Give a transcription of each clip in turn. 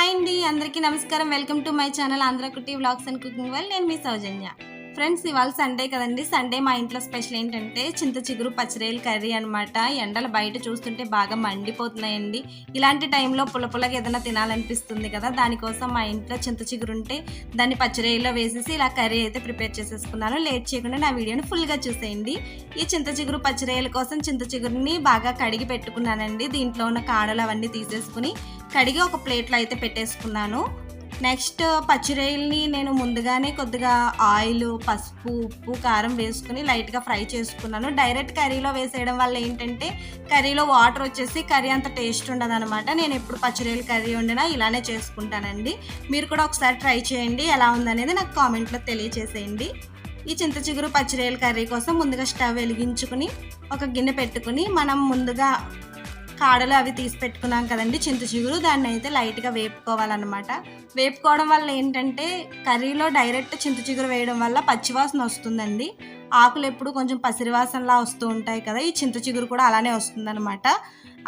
Hi అండి అందరికీ నమస్కారం. Welcome to my channel Andhra Kutti vlogs and cooking well నేను మీ సౌజన్య. ఫ్రెండ్స్ ఇవాళ సండే కదండి. సండే మా ఇంట్లో స్పెషల్ ఏంటంటే చింత చిగురు పచ్చిరేలు కర్రీ అనమాట ఎండలు బయట చూస్తుంటే బాగా మండిపోతున్నాయండి. ఇలాంటి టైంలో పులపులగా ఏదైనా తినాలనిపిస్తుంది కదా. దానికోసం మా ఇంట్లో చింత చిగురు ఉంటే దాన్ని పచ్చిరేలో వేసేసి ఇలా కర్రీ అయితే ప్రిపేర్ చేసేసుకున్నాను. లేట్ చేయకుండా నా వీడియోని ఫుల్గా చూసేయండి. ఈ చింత చిగురు పచ్చిరేల కోసం చింత చిగురుని బాగా కడిగి పెట్టుకున్నానండి. దీంట్లో ఉన్న కాడలు అవన్నీ తీసేసుకుని కడిగి ఒక ప్లేట్లో అయితే పెట్టేసుకున్నాను. నెక్స్ట్ పచ్చిరొయ్యల్ని నేను ముందుగానే కొద్దిగా ఆయిల్ పసుపు ఉప్పు కారం వేసుకుని లైట్గా ఫ్రై చేసుకున్నాను. డైరెక్ట్ కర్రీలో వేసేయడం వల్ల ఏంటంటే కర్రీలో వాటర్ వచ్చేసి కర్రీ అంత టేస్ట్ ఉండదన్నమాట. నేను ఎప్పుడు పచ్చిరొయ్యలు కర్రీ వండినా ఇలానే చేసుకుంటానండి. మీరు కూడా ఒకసారి ట్రై చేయండి. ఎలా ఉందనేది నాకు కామెంట్లో తెలియచేసేయండి. ఈ చింత చిగురు పచ్చిరేయల కర్రీ కోసం ముందుగా స్టవ్ వెలిగించుకుని ఒక గిన్నె పెట్టుకుని మనం ముందుగా కాడలు అవి తీసి పెట్టుకున్నాం కదండి చింత చిగురు. దాన్ని అయితే లైట్గా వేపుకోవాలన్నమాట. వేపుకోవడం వల్ల ఏంటంటే కర్రీలో డైరెక్ట్ చింత చిగురు వేయడం వల్ల పచ్చివాసన వస్తుందండి. ఆకులు ఎప్పుడు కొంచెం పసిరివాసనలా వస్తూ ఉంటాయి కదా ఈ చింత చిగురు కూడా అలానే వస్తుందన్నమాట.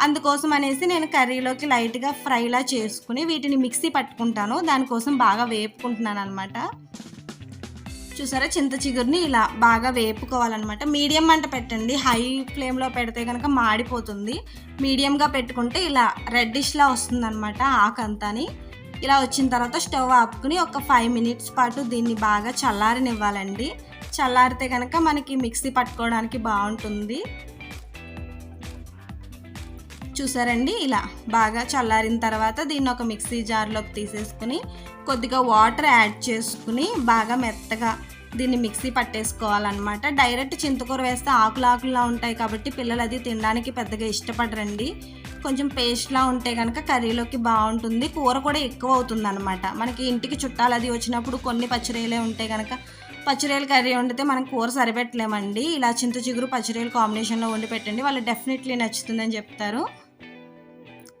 అందుకోసం అనేసి నేను కర్రీలోకి లైట్గా ఫ్రైలా చేసుకుని వీటిని మిక్సీ పట్టుకుంటాను. దానికోసం బాగా వేపుకుంటున్నాను అనమాట చూసారా? చింత చిగురిని ఇలా బాగా వేపుకోవాలన్నమాట. మీడియం మంట పెట్టండి. హై ఫ్లేమ్లో పెడితే కనుక మాడిపోతుంది. మీడియంగా పెట్టుకుంటే ఇలా రెడ్డిష్లా వస్తుంది అనమాట ఆకంతాని ఇలా వచ్చిన తర్వాత స్టవ్ ఆపుకుని ఒక ఫైవ్ మినిట్స్ పాటు దీన్ని బాగా చల్లారనివ్వాలండి. చల్లారితే కనుక మనకి మిక్సీ పట్టుకోవడానికి బాగుంటుంది. చూసారండి? ఇలా బాగా చల్లారిన తర్వాత దీన్ని ఒక మిక్సీ జార్లోకి తీసేసుకుని కొద్దిగా వాటర్ యాడ్ చేసుకుని బాగా మెత్తగా దీన్ని మిక్సీ పట్టేసుకోవాలన్నమాట. డైరెక్ట్ చింతకూర వేస్తే ఆకులు ఆకులా ఉంటాయి కాబట్టి పిల్లలు అది తినడానికి పెద్దగా ఇష్టపడరండి. కొంచెం పేస్ట్లా ఉంటే కనుక కర్రీలోకి బాగుంటుంది. కూర కూడా ఎక్కువ అవుతుంది అనమాట మనకి ఇంటికి చుట్టాలు అది వచ్చినప్పుడు కొన్ని పచ్చిరేలే ఉంటే కనుక పచ్చిరేలు కర్రీ వండితే మనం కూర సరిపెట్టలేమండి. ఇలా చింత చిగురు పచ్చిరేలు కాంబినేషన్లో వండి పెట్టండి. వాళ్ళు డెఫినెట్లీ నచ్చుతుందని చెప్తారు.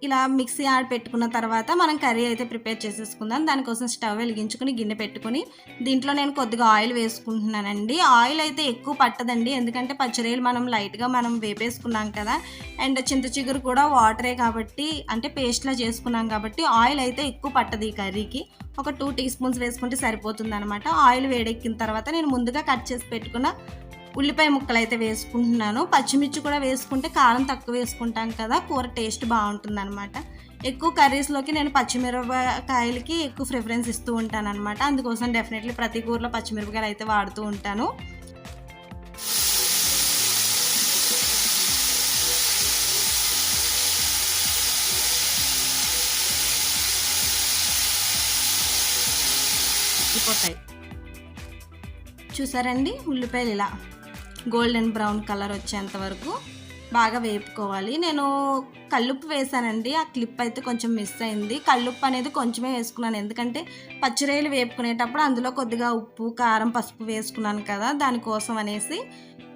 ఇలా మిక్సీ ఆడ పెట్టుకున్న తర్వాత మనం కర్రీ అయితే ప్రిపేర్ చేసేసుకుందాం. దానికోసం స్టవ్ వెలిగించుకుని గిన్నె పెట్టుకుని దీంట్లో నేను కొద్దిగా ఆయిల్ వేసుకుంటున్నానండి. ఆయిల్ అయితే ఎక్కువ పట్టదండి. ఎందుకంటే పచ్చిరేలు మనం లైట్గా మనం వేపేసుకున్నాం కదా. అండ్ చింత చిగురు కూడా వాటరే కాబట్టి అంటే పేస్ట్లా చేసుకున్నాం కాబట్టి ఆయిల్ అయితే ఎక్కువ పట్టదు ఈ కర్రీకి. ఒక టూ టీ స్పూన్స్ వేసుకుంటే సరిపోతుంది అనమాట ఆయిల్ వేడెక్కిన తర్వాత నేను ముందుగా కట్ చేసి పెట్టుకున్న ఉల్లిపాయ ముక్కలు అయితే వేసుకుంటున్నాను. పచ్చిమిర్చి కూడా వేసుకుంటే కారం తక్కువ వేసుకుంటాం కదా కూర టేస్ట్ బాగుంటుంది అనమాట ఎక్కువ కర్రీస్లోకి నేను పచ్చిమిరపకాయలకి ఎక్కువ ప్రిఫరెన్స్ ఇస్తూ ఉంటాను అనమాట అందుకోసం డెఫినెట్లీ ప్రతి కూరలో పచ్చిమిరపకాయలు అయితే వాడుతూ ఉంటాను. అయిపోతాయి చూసారండి ఉల్లిపాయలు ఇలా. గోల్డెన్ బ్రౌన్ కలర్ వచ్చేంత వరకు బాగా వేపుకోవాలి. నేను కల్లుప్పు వేసానండి. ఆ క్లిప్ అయితే కొంచెం మిస్ అయింది. కల్లుప్పు అనేది కొంచెమే వేసుకున్నాను. ఎందుకంటే పచ్చిరేలు వేపుకునేటప్పుడు అందులో కొద్దిగా ఉప్పు కారం పసుపు వేసుకున్నాను కదా దానికోసం అనేసి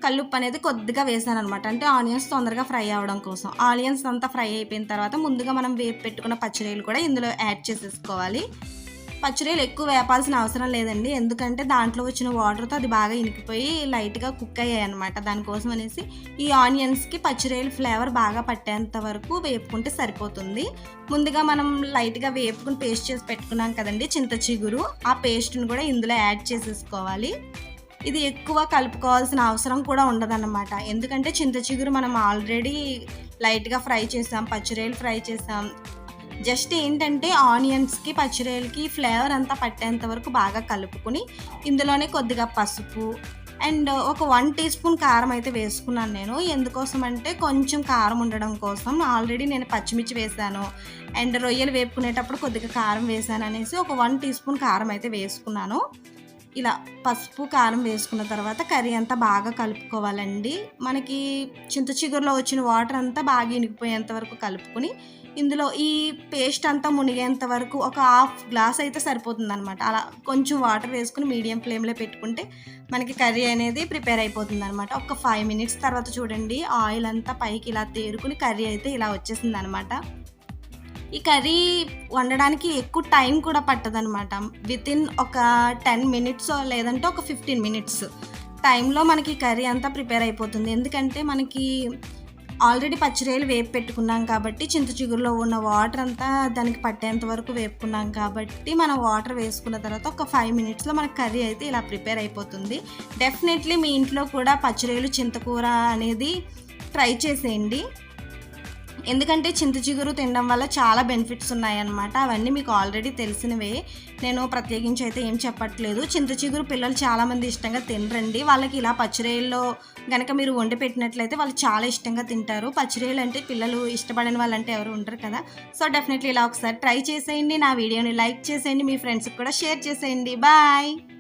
కల్లుప్పు అనేది కొద్దిగా వేసాను అనమాట అంటే ఆనియన్స్ తొందరగా ఫ్రై అవ్వడం కోసం. ఆనియన్స్ అంతా ఫ్రై అయిపోయిన తర్వాత ముందుగా మనం వేపు పెట్టుకున్న పచ్చిరేలు కూడా ఇందులో యాడ్ చేసేసుకోవాలి. పచ్చిరేలు ఎక్కువ వేపాల్సిన అవసరం లేదండి. ఎందుకంటే దాంట్లో వచ్చిన వాటర్తో అది బాగా ఇనికిపోయి లైట్గా కుక్ అయ్యాయి అనమాట దానికోసం అనేసి ఈ ఆనియన్స్కి పచ్చిరేలు ఫ్లేవర్ బాగా పట్టేంత వరకు వేపుకుంటే సరిపోతుంది. ముందుగా మనం లైట్గా వేపుకుని పేస్ట్ చేసి పెట్టుకున్నాం కదండి చింత చిగురు. ఆ పేస్ట్ని కూడా ఇందులో యాడ్ చేసేసుకోవాలి. ఇది ఎక్కువ కలుపుకోవాల్సిన అవసరం కూడా ఉండదన్నమాట. ఎందుకంటే చింత చిగురు మనం ఆల్రెడీ లైట్గా ఫ్రై చేసాం పచ్చిరేలు ఫ్రై చేసాం. జస్ట్ ఏంటంటే ఆనియన్స్కి పచ్చిరేలకి ఫ్లేవర్ అంతా పట్టేంత వరకు బాగా కలుపుకుని ఇందులోనే కొద్దిగా పసుపు అండ్ ఒక వన్ టీ స్పూన్ కారం అయితే వేసుకున్నాను నేను. ఎందుకోసం అంటే కొంచెం కారం ఉండడం కోసం. ఆల్రెడీ నేను పచ్చిమిర్చి వేసాను అండ్ రొయ్యలు వేపుకునేటప్పుడు కొద్దిగా కారం వేసాను అనేసి ఒక వన్ టీ స్పూన్ కారం అయితే వేసుకున్నాను. ఇలా పసుపు కారం వేసుకున్న తర్వాత కర్రీ అంతా బాగా కలుపుకోవాలండి. మనకి చింత చిగురులో వచ్చిన వాటర్ అంతా బాగా ఇనికిపోయేంత వరకు కలుపుకొని ఇందులో ఈ పేస్ట్ అంతా మునిగేంత వరకు ఒక హాఫ్ గ్లాస్ అయితే సరిపోతుంది అనమాట అలా కొంచెం వాటర్ వేసుకుని మీడియం ఫ్లేమ్లో పెట్టుకుంటే మనకి కర్రీ అనేది ప్రిపేర్ అయిపోతుంది అనమాట ఒక ఫైవ్ మినిట్స్ తర్వాత చూడండి ఆయిల్ అంతా పైకి ఇలా తేరుకుని కర్రీ అయితే ఇలా వచ్చేసింది అనమాట ఈ కర్రీ వండడానికి ఎక్కువ టైం కూడా పట్టదనమాట విత్ ఇన్ ఒక టెన్ మినిట్స్ లేదంటే ఒక ఫిఫ్టీన్ మినిట్స్ టైంలో మనకి కర్రీ అంతా ప్రిపేర్ అయిపోతుంది. ఎందుకంటే మనకి ఆల్రెడీ పచ్చిరేలు వేపు పెట్టుకున్నాం కాబట్టి చింత చిగురులో ఉన్న వాటర్ అంతా దానికి పట్టేంత వరకు వేపుకున్నాం కాబట్టి మనం వాటర్ వేసుకున్న తర్వాత ఒక ఫైవ్ మినిట్స్లో మన కర్రీ అయితే ఇలా ప్రిపేర్ అయిపోతుంది. డెఫినెట్లీ మీ ఇంట్లో కూడా పచ్చిరేలు చింతకూర అనేది ట్రై చేసేయండి. ఎందుకంటే చింత చిగురు తినడం వల్ల చాలా బెనిఫిట్స్ ఉన్నాయన్నమాట. అవన్నీ మీకు ఆల్రెడీ తెలిసినవే. నేను ప్రత్యేకించి అయితే ఏం చెప్పట్లేదు. చింత చిగురు పిల్లలు చాలామంది ఇష్టంగా తినరండి. వాళ్ళకి ఇలా పచ్చిరేయల్లో కనుక మీరు వండి పెట్టినట్లయితే వాళ్ళు చాలా ఇష్టంగా తింటారు. పచ్చిరేయలు అంటే పిల్లలు ఇష్టపడని వాళ్ళంటే ఎవరు ఉండరు కదా. సో డెఫినెట్లీ ఇలా ఒకసారి ట్రై చేసేయండి. నా వీడియోని లైక్ చేసేయండి. మీ ఫ్రెండ్స్కి కూడా షేర్ చేసేయండి. బాయ్!